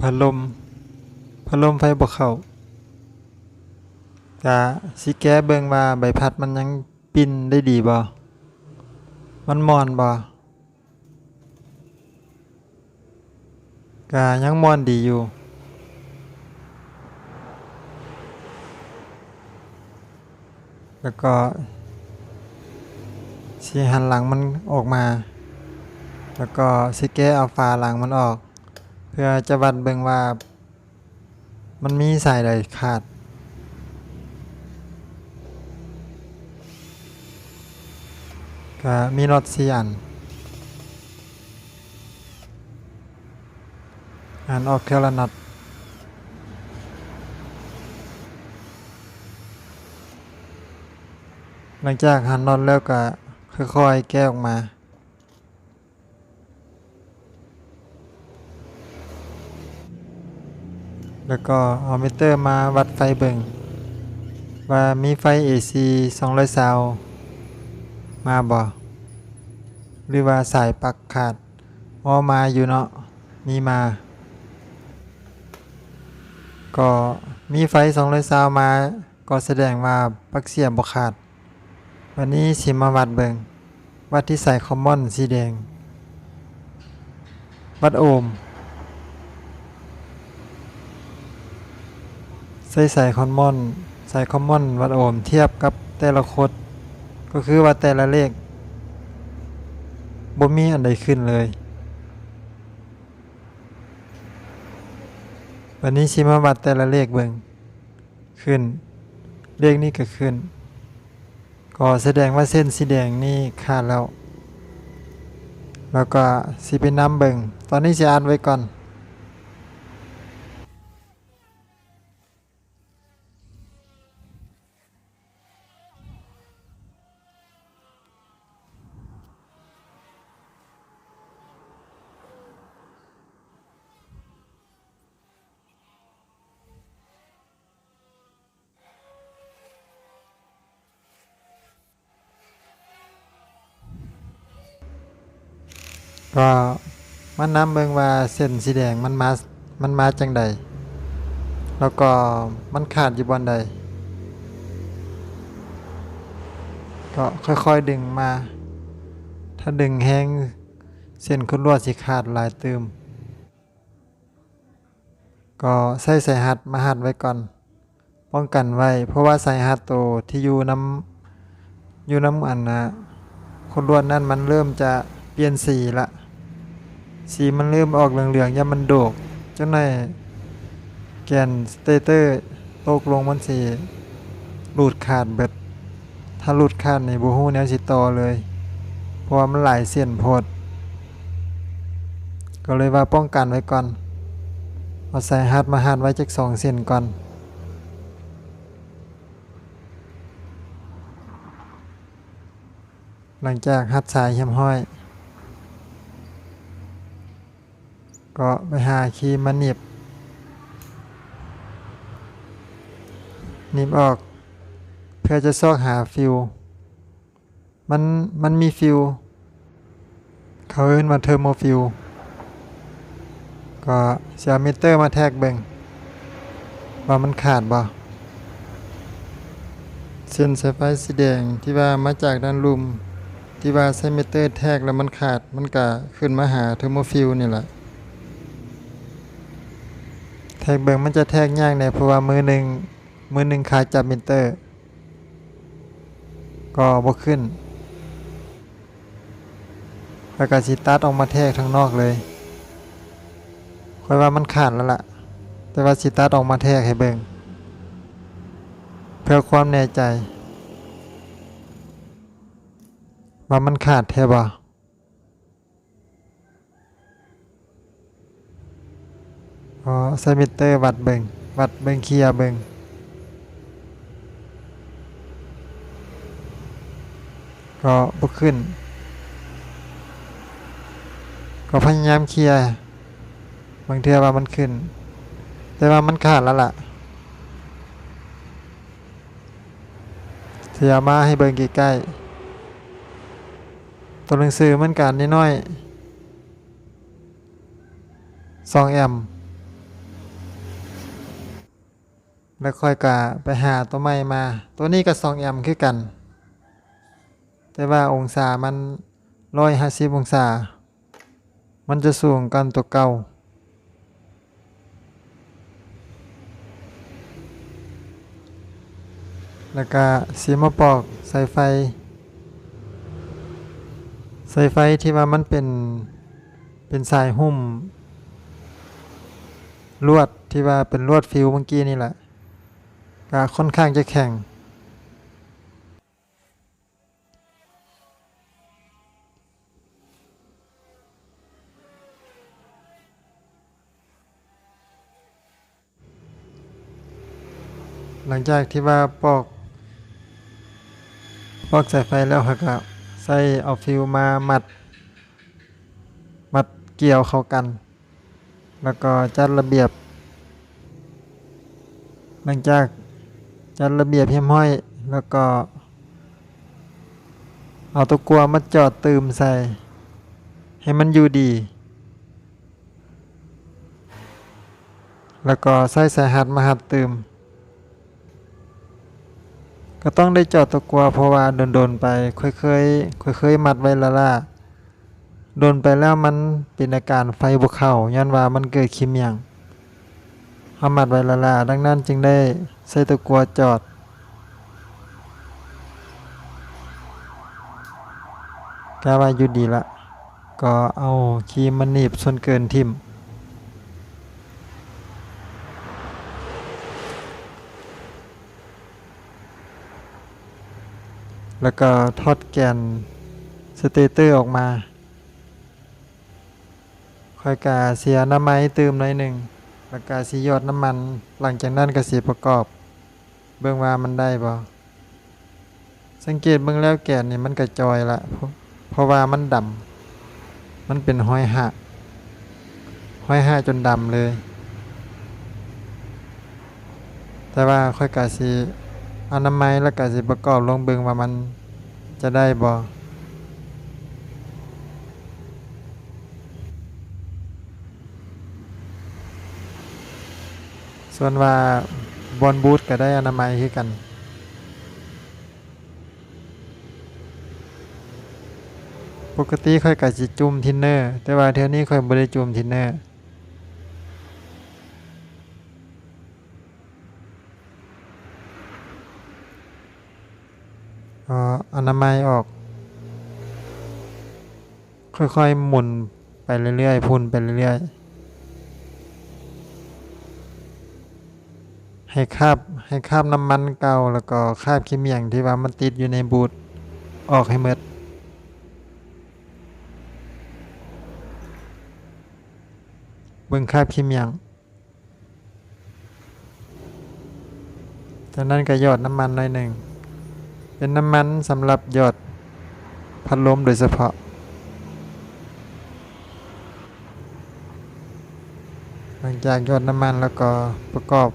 พัดลมพัดลมไฟบ่เข้าก็สิแก้เบิ่งว่าใบพัดมันยังปิ้นได้ดีบ่ มันมอนบ่ก็ยังมอนดีอยู่แล้วก็สิหันหลังมันออกมา แล้วก็สิแก้เอาฝาหลังมันออก พื่อจะวัดเบิ่งว่า มันมีสายใดขาด ก็มีน็อสี่อัน อันออกเทละน็อตหลังจากหันน็อตแล้วก็ค่อยๆแก้ออกมา แล้วก็เอามิเตอร์มาวัดไฟเบิงว่ามีไฟ AC 200ซาวมาบ่หรือว่าสายปักขาดอ๋อมาอยู่เนาะมีมา ก็มีไฟ200ซาวมา ก็แสดงว่าปักเสียบบ่ขาด วันนี้สิมาวัดเบิงวัดที่สายคอมมอนสีแดง วัดโอห์ม ใส่สายคอมมอนสายคอมมอนวัดโอห์มเทียบกับแต่ละคด ก็คือว่าแต่ละเลขบ่มีอันใดขึ้นเลย วันนี้สิมาวัดแต่ละเลขเบิงขึ้น เลขนี้ก็ขึ้น ก็แสดงว่าเส้นสีแดงนี่ขาดแล้ว แล้วก็สิไปน้ำเบิงตอนนี้สิอ่านไว้ก่อน ก็มันน้ำเบิงว่าเส้นสีแดงมันมา มันมาจังใด แล้วก็มันขาดอยู่บอนใด ก็ค่อยๆดึงมา ถ้าดึงแห้งเส้นคุณลวดสิขาดลายตืมก็ใส่สายหัดมาหัดไว้ก่อน ป้องกันไว้ เพราะว่าสายหัดโตที่อยู่น้ำอยู่น้ำอันนะคุณลวดนั่นมันเริ่มจะเปลี่ยนสีละ สีมันเริ่มออกเหลืองๆยามมันโดกจังไดแกนสเตเตอร์ตกลงมันสิหลุดขาดเบิด ถ้าหลุดขาดในบ่ฮู้แนวสิต่อเลย เพราะว่ามันหลายเส้นโพดก็เลยว่าป้องกันไว้ก่อนเอาสายฮัดมาฮัดไว้จักสองเส้นก่อน หลังจากฮัดสายเหียมห้อย ก็ไปหาคีมมาหนีบหนีบออก เพื่อจะซอกหาฟิวมันมันมีฟิวเขาเอิ้นว่าเทอร์โมฟิวก็เสียมิเตอร์มาแทกเบิงว่ามันขาดบ่เส้นสายไฟสีแดงที่ว่ามาจากด้านลุม ที่ว่าใช้มิเตอร์แทกแล้วมันขาดมันก็ขึ้นมาหาเทอร์โมฟิวนี่แหละ กเบิงมันจะแทกยากเนี่ยเพราะว่ามือหนึ่งมือหนึ่งขาดจับมิเตอร์ ก็บ่ขึ้นแล้วก็สิตัดออกมาแทกทางนอกเลยค่อยว่ามันขาดแล้วล่ะ แต่ว่าสิตัดออกมาแทกให้เบิงเพื่อความแน่ใจ ว่ามันขาดแท้บ่ อ๋อใส่มิเตอร์วัดเบิงวัดเบิงเคลียเบิงก็บ่ขึ้น ก็พยายามเคลียร์บางเทือว่ามันขึ้น แต่ว่ามันขาดแล้วล่ะเสียมาให้เบิ่งใกล้ๆตัวหนังสือมันการนิดน้อยๆ2แอมป์ แล้วค่อยกะไปหาตัวใหม่มา ตัวนี้ก็2แอมป์คือกัน แต่ว่าองศามัน150องศา มันจะสูงกันตัวเก่าแล้วก็สีมาปอกสายไฟ สายไฟที่ว่ามันเป็นเป็นสายหุ้มลวดที่ว่าเป็นลวดฟิวเมื่อกี้นี่แหละ ก็ค่อนข้างจะแข็ง หลังจากที่ว่าปอกปอกสายไฟแล้วก็ใส่เอาฟิวมามัด มัดเกี่ยวเข้ากัน แล้วก็จัดระเบียบ หลังจาก จัดระเบียบเพียมห้อย แล้วก็ เอาตัวกลัวมาจอดตืมใส่ ให้มันอยู่ดี แล้วก็ใส่สายหัดมาหัดตืมก็ต้องได้จอดตัวกลัวเพราะว่าโดนๆไปค่อยๆค่อยๆมัดไว้ละล่ะโดนไปแล้วมันเป็นอาการไฟบุเข้าย้อนว่ามันเกิดคิมยัง เฮามัดไว้ละล่ะดังนั้นจึงได้ใส่ตัวกลัวจอด กาว่าอยู่ดีละ ก็เอาคีมมันหนีบส่วนเกินทิมแล้วก็ทอดแกนสเตเตอร์ออกมา ค่อยกาเสียน้ำไม้เติมหน่อยหนึ่ง แล้วก็สียอดน้ำมัน หลังจากนั้นก็สีประกอบ เบิ่งว่ามันได้บ่สังเกตเบิ่งแล้วแกนนี่มันกระจอยละเพราะว่ามันดำมันเป็นห้อยหักห้อยหักจนดำเลย แต่ว่าค่อยกาสีเอาน้ำไม้แล้วก็สิประกอบลงเบิ่งว่ามันจะได้บ่ ส่วนว่าบอลบูทก็ได้อนามัยคือกัน ปกติค่อยก็สิจุ่มทินเนอร์ แต่ว่าเทื่อนี้ค่อยบ่ได้จุ่มทินเนอร์อนามัยออก ค่อยๆหมุนไปเรื่อยๆ พุ่นไปเรื่อยๆ ให้คาบให้คาบน้ำมันเก่าแล้วก็คาบขี้เมียงที่ว่ามันติดอยู่ในบูทออกให้หมดเบิ่งคาบขี้เมียงจากนั้นก็หยอดน้ำมันหน่อยหนึ่ง เป็นน้ำมันสำหรับหยอดพัดลมโดยเฉพาะ หลังจากหยอดน้ำมันแล้วก็ประกอบ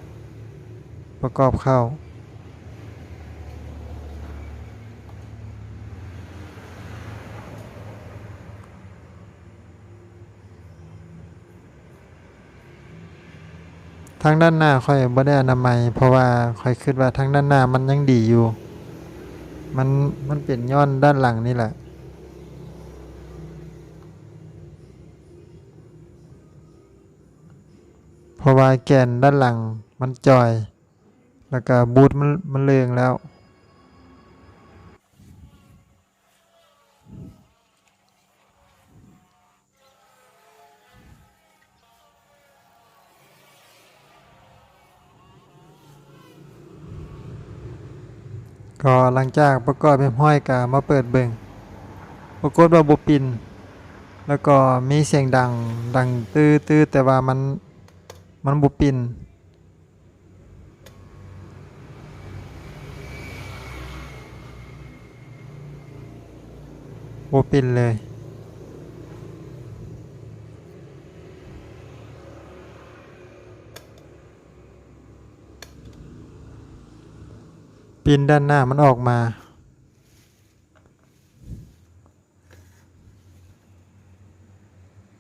ประกอบเข้า ทางด้านหน้าค่อยบ่ได้อนามัย เพราะว่าค่อยคิดว่าทางด้านหน้ามันยังดีอยู่ มันมันเป็นย้อนด้านหลังนี่แหละเพราะว่าแกนด้านหลังมันจอย แล้วก็บูทมันมันเลงแล้ว ก็หลังจากประกอบเป็นห้อยกามาเปิดเบิ่งปรากฏว่าบ่ปิน แล้วก็มีเสียงดังดังตื้อตื้อแต่ว่ามันมันบ่ปิน บ่ปินเลย ปินด้านหน้ามันออกมา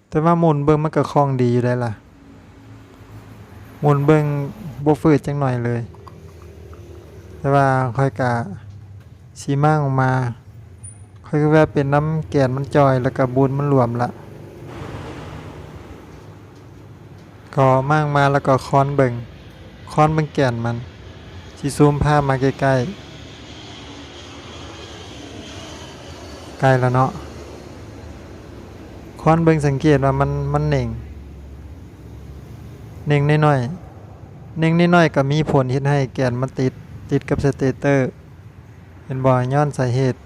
แต่ว่าหมุนเบิ่งมันก็คล่องดีอยู่ได้ล่ะหมุนเบิ่งบ่ฝืดจังหน่อยเลย แต่ว่าค่อยกะสีมางออกมา ค่อยก็ว่าเป็นน้ำแก่นมันจอยแล้วก็บูนมันรวมละก็มางมาแล้วก็ค้อนเบิงค้อนเบิงแก่นมันสิซูมภาพมาใกล้ๆใกล้แล้วเนาะค้อนเบิงสังเกตว่ามันมันเน่งเน่งน้อยๆเน่งน้อยๆก็มีผลเฮ็ดให้แก่นมันติดติดกับสเตเตอร์เห็นบ่ย้อนสาเหตุ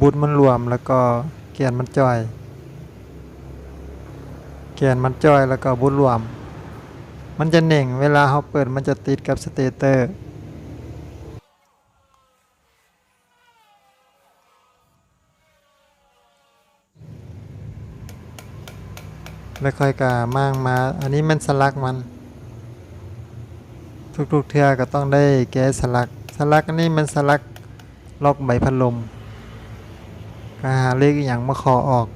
บูทมันรวมแล้วก็แกนมันจ้อย แกนมันจ้อยแล้วก็บูทรวม มันจะเน่งเวลาเขาเปิดมันจะติดกับสเตเตอร์แล้วค่อยกาม่างมา อันนี้มันสลักมัน ทุกๆเทือก็ต้องได้แก้สลัก สลักอันนี้มันสลักล็อกใบพัดลม หาเลขอย่างมาขอออก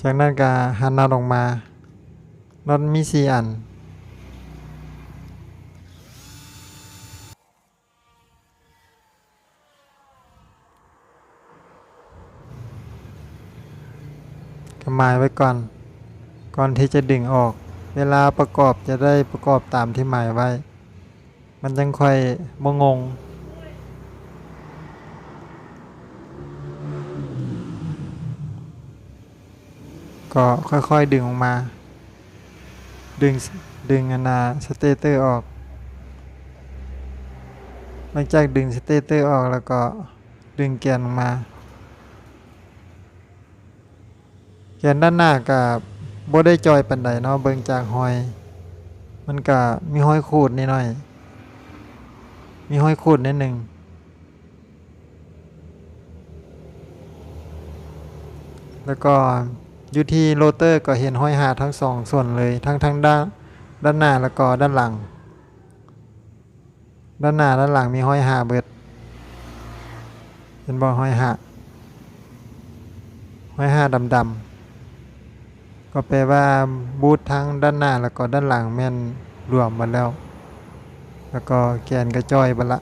จากนั้นก็หันน็อตออกมานอตมีสีอัน ก็หมายไว้ก่อน ก่อนที่จะดึงออก เวลาประกอบจะได้ประกอบตามที่หมายไว้ มันจังค่อยบ่งงก็ค่อยๆดึงออกมา ดึงดึงอนนาสเตเตอร์ออก หลังจากดึงสเตเตอร์ออกแล้วก็ดึงแกนออกมา แกนด้านหน้ากับ บ่ได้จอยปานใดเนาะเบิ่งจากหอย มันก็มีหอยขูดนิดหน่อย มีหอยขูดนิดหนึ่งแล้วก็อยู่ที่โรเตอร์ก็เห็นห้อยหาทั้งสองส่วนเลยทั้งทั้งด้านด้านหน้าแล้วก็ด้านหลัง ด้านหน้าด้านหลังมีห้อยหาเบิดเห็นบ่ห้อยหาห้อยหาดำๆ ก็แปลว่าบูททั้งด้านหน้าแล้วก็ด้านหลังแม่นรวมมาแล้ว แล้วก็แกนกระจอยบละ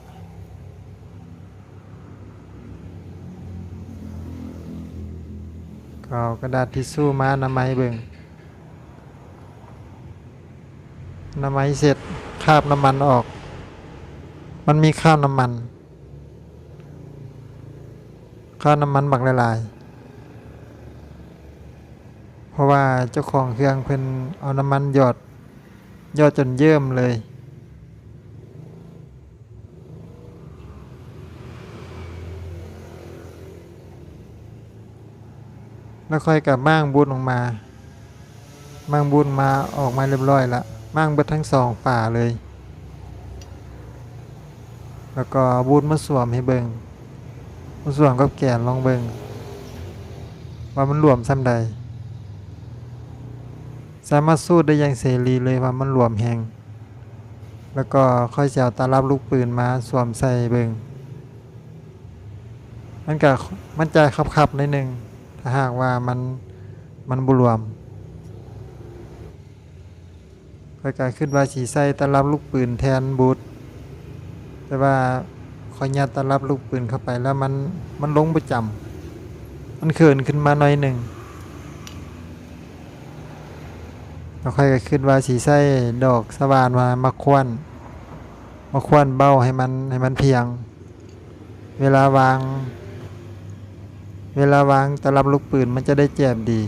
ก็เอากระดาษทิชชู่มาน้ำไม้เบิ่งน้ำไม้เสร็จคาบน้ำมันออก มันมีคราบน้ำมันคราบน้ำมันบักละลายๆ เพราะว่าเจ้าของเครื่องเพิ่นเอาน้ำมันหยอดหยอดจนเยิ่มเลย แล้วค่อยกับม่างบุญออกมา ม่างบุญมาออกมาเรียบร้อยละม่างเบิดทั้งสองฝ่าเลย แล้วก็บุญมาสวมให้เบิงมาสวมกับแกนลองเบิงว่ามันรวมซ้ำใด สามารถสู้ได้อย่างเสรีเลยว่ามันรวมแหงแล้วก็ค่อยจะเอาตารับลูกปืนมาสวมใส่เบิงมันก็มันใจขับๆนอยหนึ่งถ้าหากว่ามันมันบุรวมค่อยกลายขึ้นว่าสีใส่ตารับลูกปืนแทนบูทแต่ว่าคอยยัดตารับลูกปืนเข้าไปแล้วมันมันลงประจำมันเขินขึ้นมาหน่อยหนึ่ง เราค่อยก็คิดว่าสีใส่ดอกสว่านมามาควนมาควนเบ้าให้มันให้มันเพียง เวลาวาง เวลาวางตลับลูกปืนมันจะได้แจ็บดี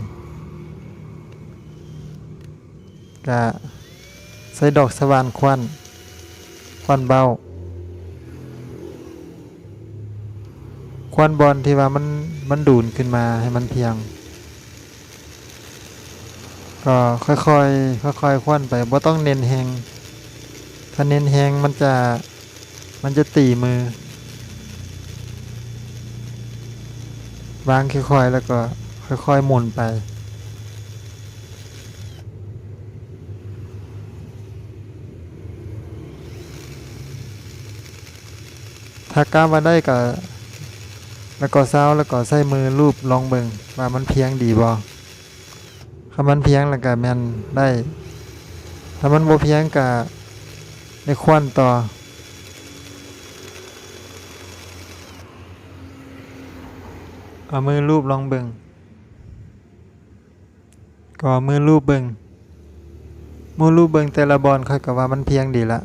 ก็ใส่ดอกสว่านควันควันเบ้าควันบอลที่ว่ามันมันดูนขึ้นมาให้มันเพียง ก็ค่อยๆค่อยๆควันไปบ่ต้องเน้นแหงถ้าเน้นแหงมันจะมันจะตีมือวางค่อยๆแล้วก็ค่อยๆหมุนไปถ้ากล้ามาได้ก็แล้วก็เซ้าแล้วก็ใส่มือรูปลองเบิ่งว่ามันเพียงดีบ่ ถ้ามันเพียงแล้วก็แม่นได้ ถ้ามันบ่เพียงก็ได้ควนต่อ เอามือรูปลองเบิ่งก็มือรูปเบิ่งมือรูปเบิ่งแต่ละบอลค่อยก็ว่ามันเพียงดีละ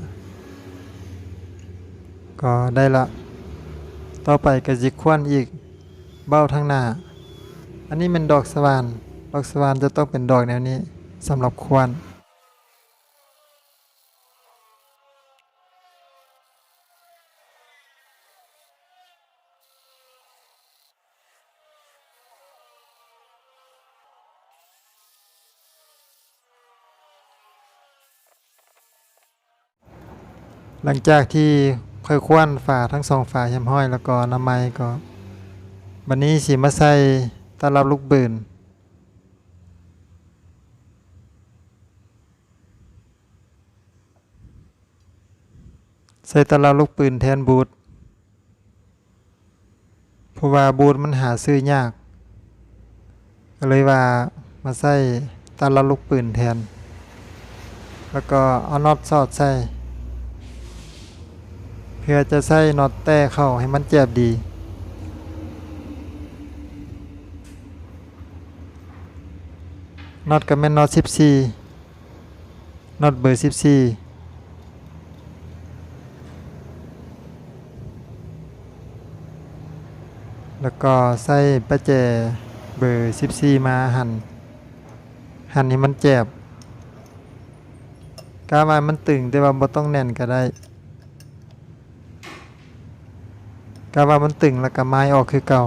ก็ได้ละ ต่อไปก็จิกควนอีกเบ้าทางหน้า อันนี้เป็นดอกสว่าน ดอกสวานจะต้องเป็นดอกแนวนี้สำหรับควันหลังจากที่ค่อยควนฝาทั้งสองฝาเหียมห้อยแล้วก็น้ำไม้ก็ บันนี้สีมาใส่ตลับลูกปืน ส่ตะลับลูกปืนแทนบูทเพราะว่าบูทมันหาซื้อยากก็เลยว่ามาใส่ตะลับลูกปืนแทน แล้วก็เอาน็อตสอดใส่เพื่อจะใส่น็อตแต้เข้าให้มันเจ็บดีน็อตก็แม่นน็อต14น็อตเบอร์14 แล้วก็ใส่ประแจเบอร์14มาหั่นหั่นให้มันเจ็บกาว่ามันตึงแต่ว่าบ่ต้องแน่นก็ได้กาว่ามันตึงแล้วก็ไม้ออกคือเก่า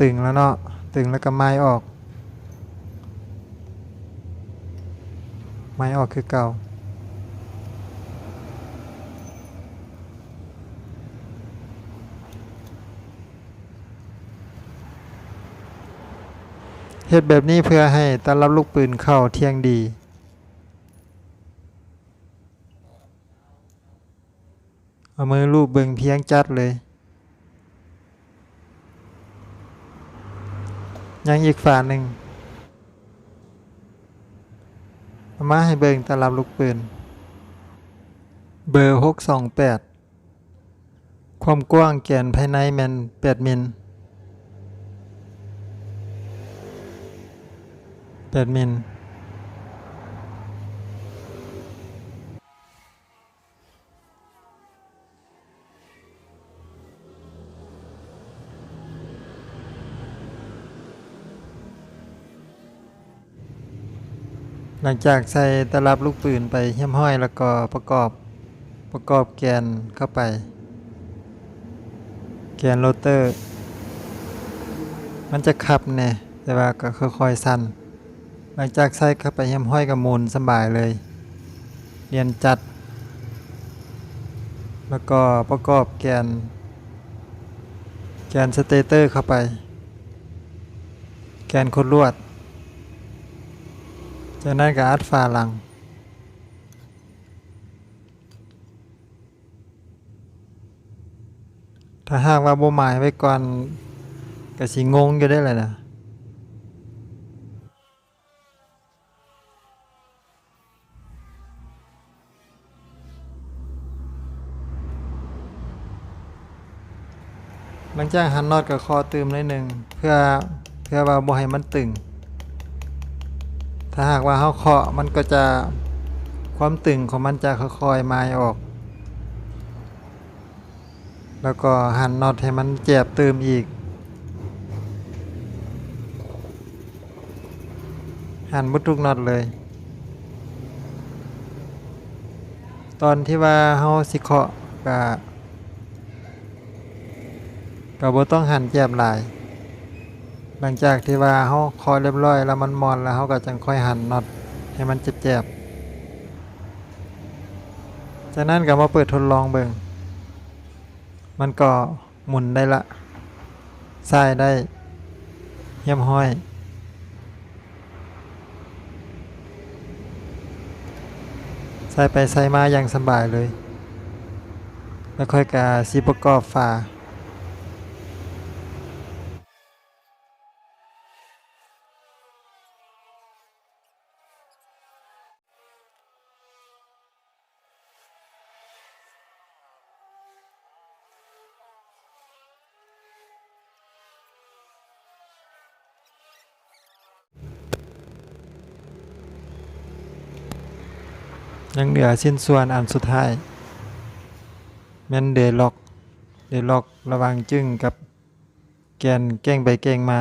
ตึงแล้วเนาะตึงแล้วก็ไม้ออก ไม้ออกคือเก่า เฮ็ดแบบนี้เพื่อให้ตารับลูกปืนเข้าเที่ยงดี เอามือลูบเบิงเพียงจัดเลย ยังอีกฝาหนึ่งเอามาให้เบิงตลับลูกปืน เบอร์หกสองแปดความกว้างแกนภายในแมนแปดมิล แปดมิลหลังจากใส่ตลับลูกปืนไปเหี้ยมห้อยแล้วก็ประกอบประกอบแกนเข้าไป แกนโรเตอร์ มันจะขับแน่แต่ว่าก็ค่อยๆสั่น หลังจากใส่เข้าไปเหี้ยมห้อยกับมูลสบายเลยเรียนจัด แล้วก็ประกอบแกน แกนสเตเตอร์เข้าไป แกนคดลวด จากนั้นก็อัดฝาหลัง ถ้าหากว่าโบหมายไว้ก่อนก็สิงงอยู่ได้เลยนะ หลังจากหันน็อตกับคอตืมนิดหนึ่งเพื่อเพื่อว่าบ่ให้มันตึง ถ้าหากว่าเขาเคาะมันก็จะความตึงของมันจะค่อยๆมายออก แล้วก็หันน็อตให้มันเจ็บเติมอีก หันบุทุกน็อตเลย ตอนที่ว่าเฮาสิเคาะก็ ก็บ่ต้องหั่นแจ็บหลาย หลังจากที่ว่าเฮาคาะเรียบร้อยแล้วมันมอนแล้วเฮาก็จังค่อยหั่นน็อตให้มันเจ็บๆจากนั้นก็มาเปิดทดลองเบิ่งมันก็หมุนได้ละซ้ายได้เยี่ยมห้อยใส่ไปใส่มาอย่างสบายเลย แล้วค่อยกาสิประกอบฝา ยังเหลือชิ้นส่วนอันสุดท้ายแม่นเดล็อก เดล็อกระว่างจึงกับแกนแก้งไปแก้งมา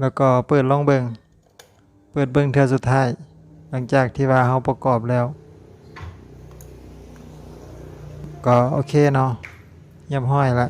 แล้วก็เปิดล่องเบิงเปิดเบิงเทือสุดท้าย หลังจากที่ว่าเฮาประกอบแล้ว ก็โอเคเนาะเยี่ยมห้อยละ